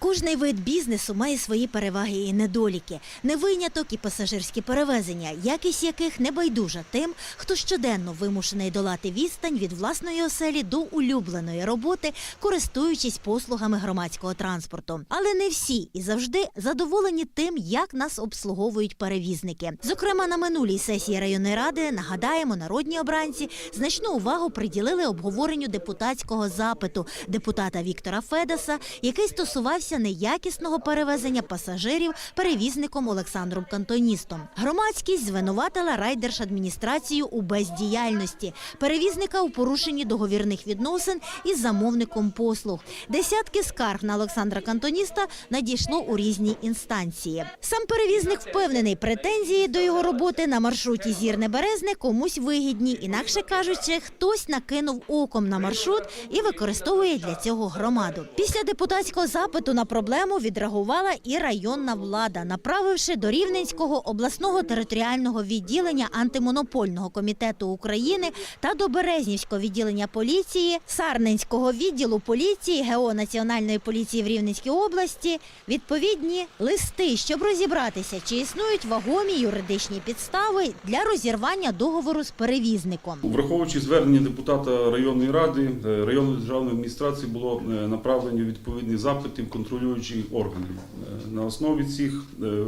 Кожний вид бізнесу має свої переваги і недоліки. Не виняток і пасажирські перевезення, якість яких не байдужа тим, хто щоденно вимушений долати відстань від власної оселі до улюбленої роботи, користуючись послугами громадського транспорту. Але не всі і завжди задоволені тим, як нас обслуговують перевізники. Зокрема, на минулій сесії районної ради нагадаємо, народні обранці значну увагу приділили обговоренню депутатського запиту депутата Віктора Федеса, який стосувався неякісного перевезення пасажирів перевізником Олександром Кантоністом. Громадськість звинуватила райдержадміністрацію у бездіяльності, перевізника у порушенні договірних відносин із замовником послуг. Десятки скарг на Олександра Кантоніста надійшло у різні інстанції. Сам перевізник впевнений, претензії до його роботи на маршруті Зірне Березне комусь вигідні, інакше кажучи, хтось накинув оком на маршрут і використовує для цього громаду. Після депутатського запиту на проблему відреагувала і районна влада, направивши до Рівненського обласного територіального відділення антимонопольного комітету України та до Березнівського відділення поліції, Сарненського відділу поліції ГО Національної поліції в Рівненській області відповідні листи, щоб розібратися, чи існують вагомі юридичні підстави для розірвання договору з перевізником. Враховуючи звернення депутата районної ради, е, районної державної адміністрації було е, направлені відповідні запити в контролюючі органи. Е, На основі цих е,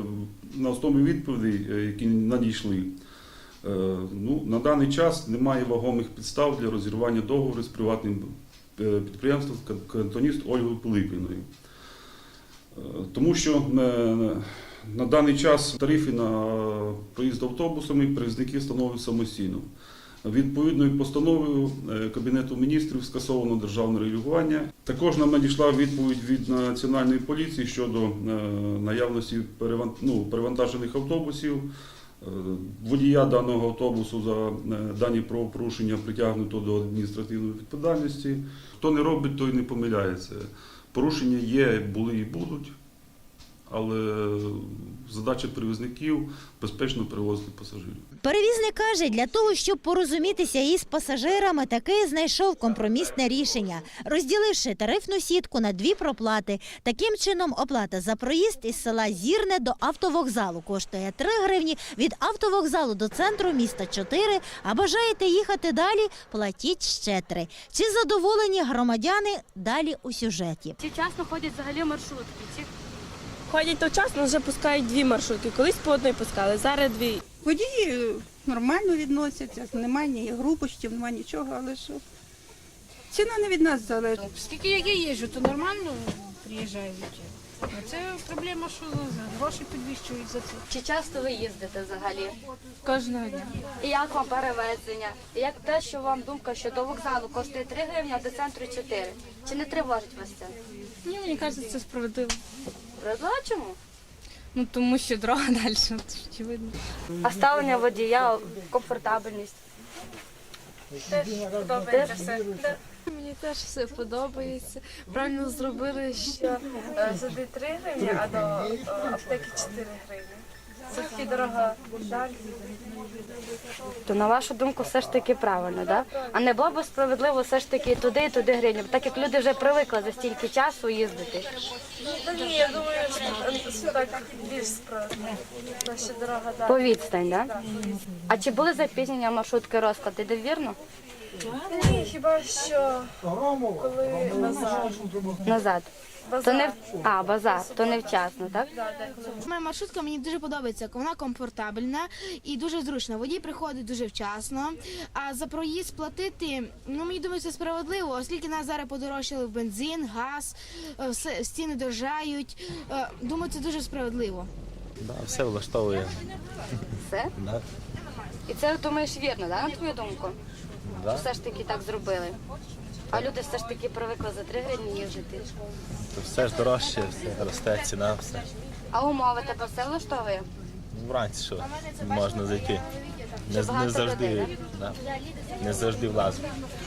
на основі відповідей, е, які надійшли, ну, на даний час немає вагомих підстав для розірвання договору з приватним підприємством кантоніст Ольгою Пилипіною. Тому що на даний час тарифи на проїзд автобусами перевізники встановлюють самостійно. Відповідною постановою е, Кабінету міністрів скасовано державне регулювання. Також нам надійшла відповідь від Національної поліції щодо е, наявності ну, перевантажених автобусів. Е, Водія даного автобусу за дані правопорушення притягнуто до адміністративної відповідальності. Хто не робить, той не помиляється. Порушення є, були і будуть, але задача перевізників безпечно перевозити пасажирів. Перевізник каже, для того, щоб порозумітися із пасажирами, таки знайшов компромісне рішення, розділивши тарифну сітку на дві проплати. Таким чином, оплата за проїзд із села Зірне до автовокзалу коштує 3 гривні, від автовокзалу до центру міста 4, а бажаєте їхати далі, платіть ще 3. Чи задоволені громадяни далі у сюжеті? Ці вчасно ходять взагалі маршрутки. Ходять то вчасно, вже пускають дві маршрутки. Колись по одній пускали, зараз дві. Водії нормально відносяться, немає ні грубощів, немає нічого, але що. Ціна не від нас залежить. Скільки як я їжджу, то нормально приїжджають. А це проблема, що гроші підвищують за це. чи часто ви їздите взагалі? Кожного дня. І як вам перевезення? І як те, що вам думка, що до вокзалу коштує 3 гривні, а до центру 4? Чи не тривожить вас це? Ні, мені кажеться, це справедливо. Розла чому? Ну тому що дорога далі, очевидно. А ставлення водія, комфортабельність. Теж Подобається все. Мені теж все подобається. Правильно зробили, що сюди 3 гривні, а до е, аптеки 4 гривні. Це таки дорога жаль. То на вашу думку, все ж таки правильно, да? А не було б справедливо все ж таки туди і туди гривні, так як люди вже привикли за стільки часу їздити. Та ні, я думаю, що так більш справедливо. Наша дорога далі. По відстань, да? А чи були запізнення маршрутки розклад? Іде вірно? Ні, хіба що коли назад. Назад. То не в- а, базар, то невчасно, так? Моя маршрутка мені дуже подобається. Вона комфортабельна і дуже зручна. Водій приходить дуже вчасно. А за проїзд платити, ну мені думаю, це справедливо, оскільки нас зараз подорожчали в бензин, газ, е, все ціни дорожають. Е, Думаю, це дуже справедливо. Да, все влаштовує. Все? Да. І це думаєш вірно, да, на твою думку? Да. Все ж таки так зробили. А люди все ж таки привикли за 3 гривні їздити. То все ж дорожче, все росте, ціна, все. А умови тебе все влаштовує? Вранці що можна зайти. Не, багато не завжди, людей, да? не завжди влазу.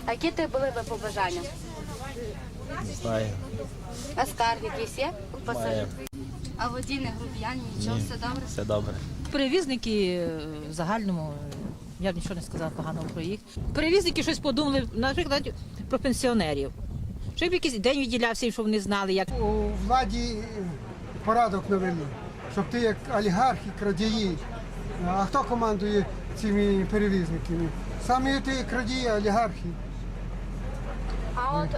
А які ти були би побажання? Не знаю. А скарги якісь є? у пасажирів? Має. А водій не груб'яні, нічого, Ні. все добре? Все добре. Перевізники е, в загальному, е, я б нічого не сказала поганого про їх. Перевізники щось подумали, наприклад, про пенсіонерів. Щоб якийсь день відділявся, щоб вони знали, як у владі порядок навели, щоб ти як олігарх і крадії. А хто командує цими перевізниками? Самі ті крадії, олігархи, А от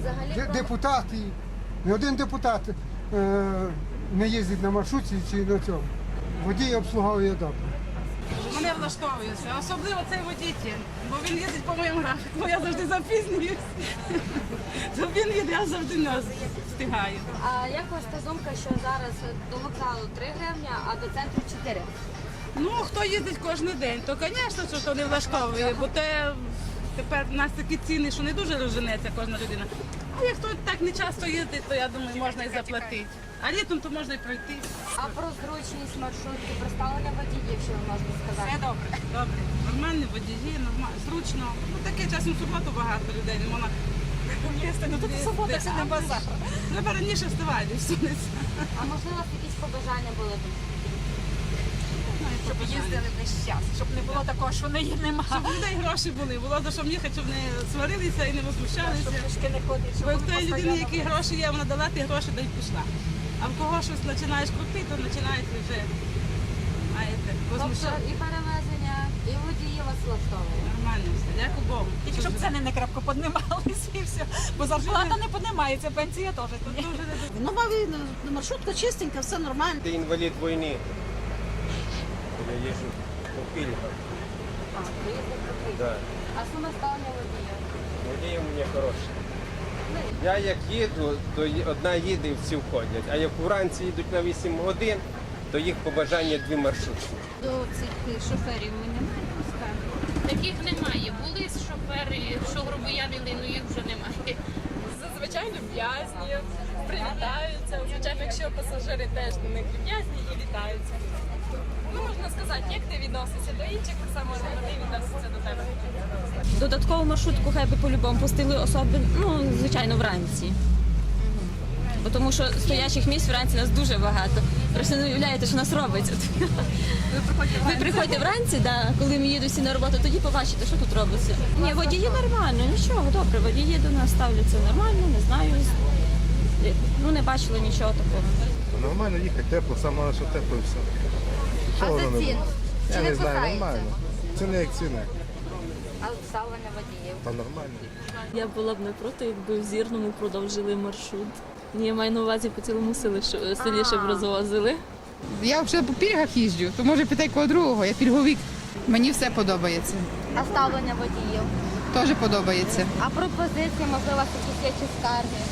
взагалі депутати. Ні один депутат е, не їздить на маршрутці чи на цьому. Водій обслуговує добре. Мене особливо цей водитель, бо він їздить по моєму графіку, я завжди запізнююсь. То він їде, я завжди не встигаю. А як у вас та думка, що зараз до вокзалу 3 гривні, а до центру 4? Ну, хто їздить кожен день, то, звісно, що то не влаштовує, бо те, тепер у нас такі ціни, що не дуже розженеться кожна людина. А як хто так не часто їздить, то я думаю, можна і заплатити. А літом то можна і пройти. А про зручність маршрутки, про ставлення водіїв, що ви можете сказати? Все добре, добре. Нормальні водії, нормально, зручно. Ну таке часом суботу багато людей, не можна. їсти. Ну тут субота, це не базар. Треба раніше вставати, всунеться. А можливо, якісь побажання були б? Щоб їздили весь час, щоб не було такого, що не немає. Щоб у людей гроші були, було за що їхати, щоб не сварилися і не возмущалися. Щоб не ходить. Бо в тої людини, які гроші є, вона дала ті гроші, да й пішла. А в кого щось починаєш крутити, то починається вже Тобто возмущати. і перевезення, і водії вас влаштовує. Нормально все, дякую Богу. Тільки щоб ціни не крапко піднімалися і все. Бо зарплата не піднімається, пенсія теж. ну, маршрутка чистенька, все нормально. Ти інвалід війни. Я їжджу по пільгах. А, приїздить такий. Да. А сума ставлення водіїв? Водії у мене хороші. Я як їду, то й- одна їде і всі входять. А як вранці їдуть на 8 годин, то їх побажання дві маршрутки. До цих шоферів ми не маємо скарги. Таких немає. Були шофери, що грубоянили, ну їх вже немає. Зазвичай люб'язні, привітаються. Звичайно, якщо пасажири теж до них люб'язні і вітаються. Ну, можна сказати, як ти відносишся до інших, так само вони відносяться до тебе. Додаткову маршрутку хай би по-любому пустили особи, ну, звичайно, вранці. Бо тому що стоячих місць вранці нас дуже багато. Просто не уявляєте, що нас робиться. Ви приходите вранці, да, коли ми їду всі на роботу, тоді побачите, що тут робиться. Ні, водії нормально, нічого, добре, водії до нас ставляться нормально, не знаю. Ну, не бачила нічого такого. Нормально їхати, тепло, саме що тепло і все. А за ціну? Чи Я не не знаю, кусається? нормально. Ціни як ціни, А ставлення водіїв? та нормально. Я була б не проти, якби в зірному продовжили маршрут. Ні, я маю на увазі по цілому селі, селі щоб розвозили. Я вже по пільгах їжджу, то може піти кого другого, я пільговик. Мені все подобається. А ставлення водіїв? Теж подобається. А пропозиції, можливо, якісь є чи скарги?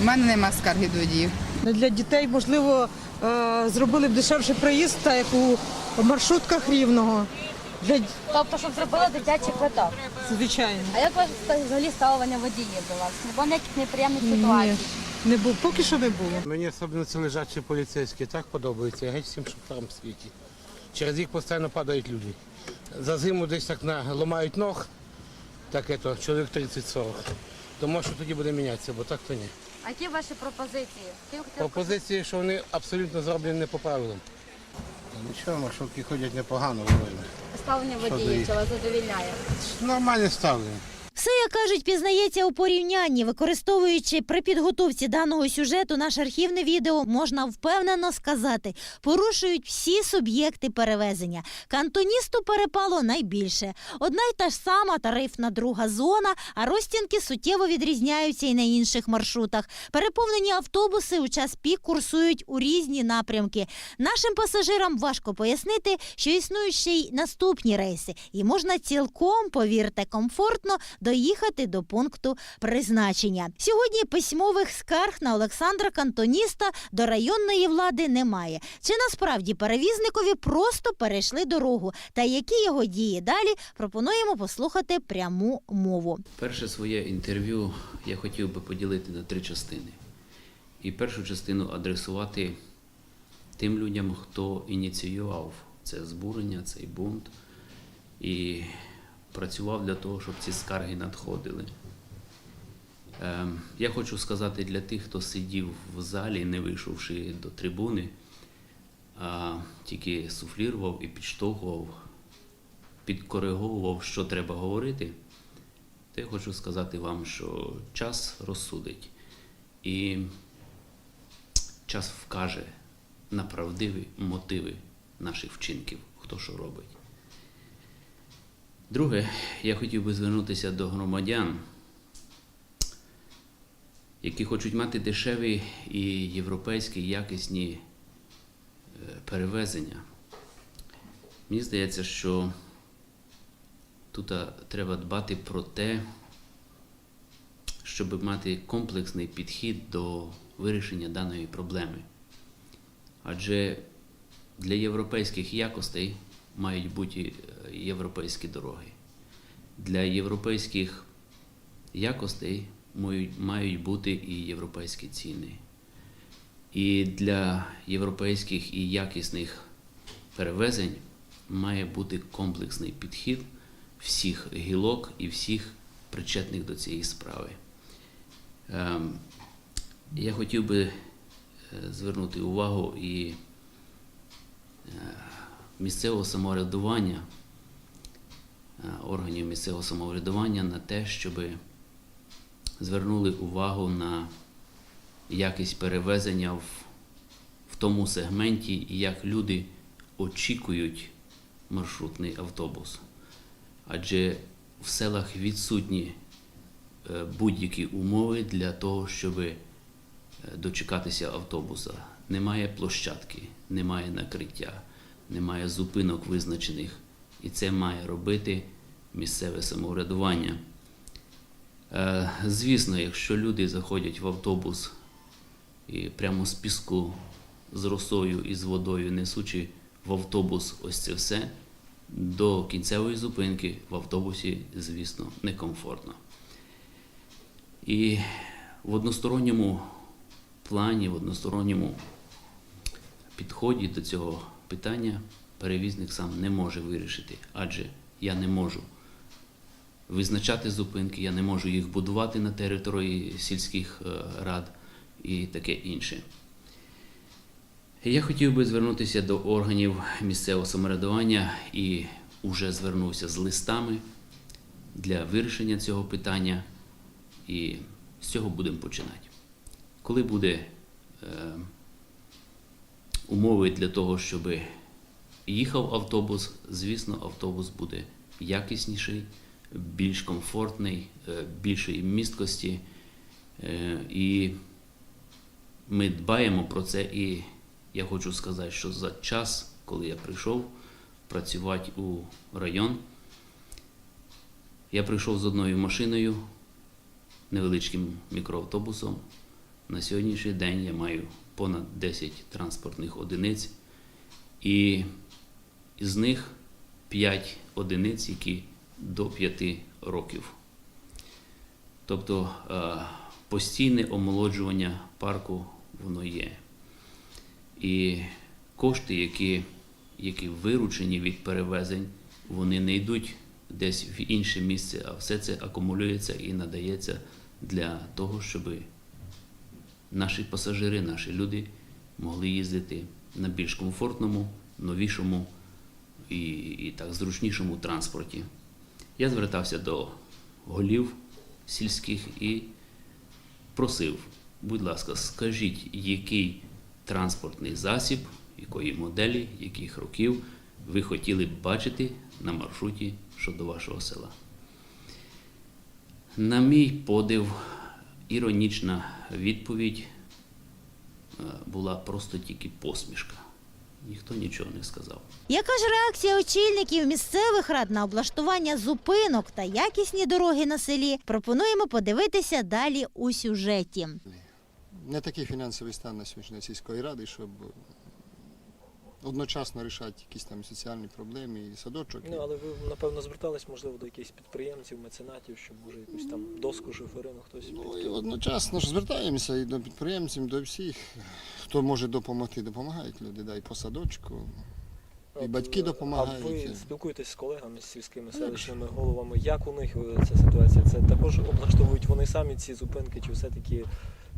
У мене нема скарги до водіїв. Для дітей, можливо, е, зробили б дешевший проїзд, так як у маршрутках рівного. Для Тобто, щоб зробили дитячий квиток. звичайно. А як ваше взагалі ставлення водіїв до вас? Не було ніяких неприємних ситуацій? Не було, поки що не було. Мені особливо ці лежачі поліцейські так подобаються, я геть всім шоферам в світі. Через їх постійно падають люди. За зиму десь так на, ламають ног, так ето, чоловік 30-40. То може тоді буде мінятися, бо так то ні. А які ваші пропозиції? Хотіли Пропозиції, що вони абсолютно зроблені не по правилам. Нічого, маршрутки ходять непогано, вони. ставлення Що водіїв, чи вас задовільняє? Нормальне ставлення. Все, як кажуть, пізнається у порівнянні. Використовуючи при підготовці даного сюжету наше архівне відео, можна впевнено сказати, порушують всі суб'єкти перевезення. Кантоністу перепало найбільше. Одна й та ж сама тарифна друга зона, а розтінки суттєво відрізняються і на інших маршрутах. Переповнені автобуси у час пік курсують у різні напрямки. Нашим пасажирам важко пояснити, що існують ще й наступні рейси, і можна цілком, повірте, комфортно доїхати до пункту призначення. Сьогодні письмових скарг на Олександра Кантоніста до районної влади немає. Чи насправді перевізникові просто перейшли дорогу? Та які його дії далі пропонуємо послухати пряму мову. Перше своє інтерв'ю я хотів би поділити на три частини. І першу частину адресувати тим людям, хто ініціював це збурення, цей бунт, і працював для того, щоб ці скарги надходили. Ем, Я хочу сказати для тих, хто сидів в залі, не вийшовши до трибуни, а тільки суфлірував і підштовхував, підкориговував, що треба говорити то я хочу сказати вам, що час розсудить і час вкаже на правдиві мотиви наших вчинків, хто що робить. Друге, я хотів би звернутися до громадян, які хочуть мати дешеві і європейські якісні е, перевезення. Мені здається, що тут треба дбати про те, щоб мати комплексний підхід до вирішення даної проблеми. Адже для європейських якостей мають бути е, європейські дороги. Для європейських якостей мають, бути і європейські ціни. І для європейських і якісних перевезень має бути комплексний підхід всіх гілок і всіх причетних до цієї справи. Ем, Я хотів би е, звернути увагу і е, місцевого самоврядування, е, органів місцевого самоврядування на те, щоб звернули увагу на якість перевезення в, в тому сегменті, як люди очікують маршрутний автобус. Адже в селах відсутні е, будь-які умови для того, щоб е, дочекатися автобуса. Немає площадки, немає накриття, немає зупинок визначених. І це має робити місцеве самоврядування. Е, Звісно, якщо люди заходять в автобус і прямо з піску, з росою і з водою, несучи в автобус ось це все, до кінцевої зупинки в автобусі, звісно, некомфортно. І в односторонньому плані, в односторонньому підході до цього питання перевізник сам не може вирішити, адже я не можу визначати зупинки, я не можу їх будувати на території сільських е, рад і таке інше. Я хотів би звернутися до органів місцевого самоврядування і вже звернувся з листами для вирішення цього питання, і з цього будемо починати. Коли буде е, умови для того, щоб їхав автобус, звісно, автобус буде якісніший, більш комфортний, е, більшої місткості. Е, І ми дбаємо про це. І я хочу сказати, що за час, коли я прийшов працювати у район, я прийшов з одною машиною, невеличким мікроавтобусом. На сьогоднішній день я маю понад 10 транспортних одиниць, і з них 5 одиниць, які до 5 років. Тобто е, постійне омолоджування парку воно є. І кошти, які, які виручені від перевезень, вони не йдуть десь в інше місце, а все це акумулюється і надається для того, щоб наші пасажири, наші люди могли їздити на більш комфортному, новішому і, і так зручнішому транспорті. Я звертався до голів сільських і просив, будь ласка, скажіть, який транспортний засіб, якої моделі, яких років ви хотіли б бачити на маршруті щодо вашого села. На мій подив, іронічна відповідь е, була просто тільки посмішка. Ніхто нічого не сказав. Яка ж реакція очільників місцевих рад на облаштування зупинок та якісні дороги на селі? Пропонуємо подивитися далі у сюжеті. не такий фінансовий стан на сьогодні сільської ради, щоб одночасно рішати якісь там соціальні проблеми і садочок. Ну, але ви, напевно, звертались, можливо, до якихось підприємців, меценатів, щоб може якусь там доску шоферину хтось Ну, і підкинув. одночасно ж звертаємося і до підприємців, і до всіх. Хто може допомогти, допомагають люди, дай по садочку. І От, батьки е, допомагають. А ви спілкуєтесь з колегами, з сільськими селищними головами. Як у них е, ця ситуація? Це також облаштовують вони самі ці зупинки, чи все-таки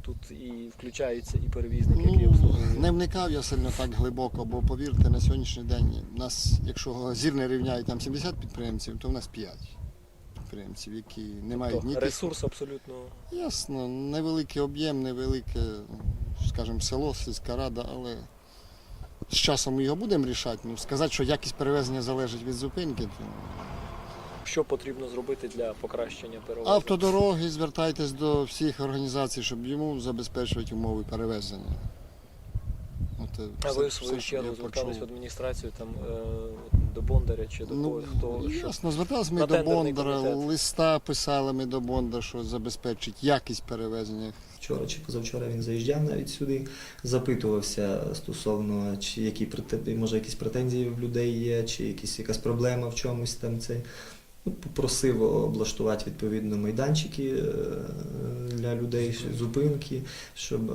тут і включаються і перевізники, які Ну, обслуговують? не вникав я сильно так глибоко, бо повірте, на сьогоднішній день у нас, якщо зір не рівняє там 70 підприємців, то в нас 5. підприємців, які не мають ні Тобто ресурс абсолютно Ясно, невеликий об'єм, невелике, скажімо, село, сільська рада, але з часом ми його будемо рішати. Ну, сказати, що якість перевезення залежить від зупинки, то що потрібно зробити для покращення перевезення? автодороги, звертайтесь до всіх організацій, щоб йому забезпечувати умови перевезення. От, е, А все- ви в все, свою що я чергу звертались в почув. адміністрацію там е, до Бондаря чи до Ну, когось, хто що ясно, зверталися ми на до тендерний Бондара, комітет. листа писали ми до Бонда, що забезпечить якість перевезення. Вчора чи позавчора він заїжджав навіть сюди, запитувався стосовно, чи які прете- може якісь претензії в людей є, чи якісь якась проблема в чомусь там це. Ну, Попросив облаштувати відповідно майданчики е, для людей, зупинки, щоб е,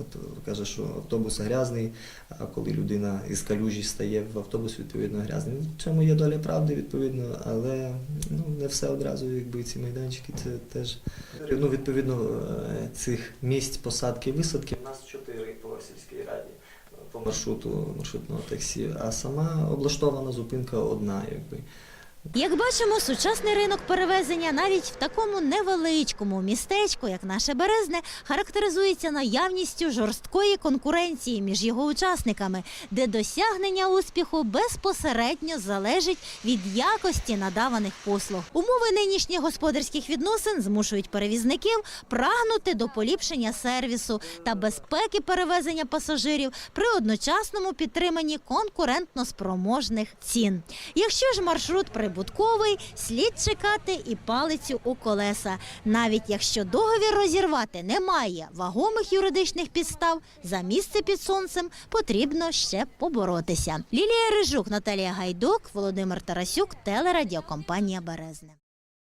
от каже, що автобус грязний, а коли людина із калюжі стає в автобус, відповідно грязний. В цьому є доля правди, відповідно, але ну, не все одразу, якби ці майданчики, це теж ну, відповідно е, цих місць посадки висадки. У нас чотири по сільській раді по маршруту маршрутного таксі, а сама облаштована зупинка одна, якби. Як бачимо, сучасний ринок перевезення навіть в такому невеличкому містечку, як наше Березне, характеризується наявністю жорсткої конкуренції між його учасниками, де досягнення успіху безпосередньо залежить від якості надаваних послуг. Умови нинішніх господарських відносин змушують перевізників прагнути до поліпшення сервісу та безпеки перевезення пасажирів при одночасному підтриманні конкурентно спроможних цін. Якщо ж маршрут прибутковий, слід чекати і палицю у колеса. Навіть якщо договір розірвати немає вагомих юридичних підстав, за місце під сонцем потрібно ще поборотися. Лілія Рижук, Наталія Гайдук, Володимир Тарасюк, телерадіокомпанія Березне.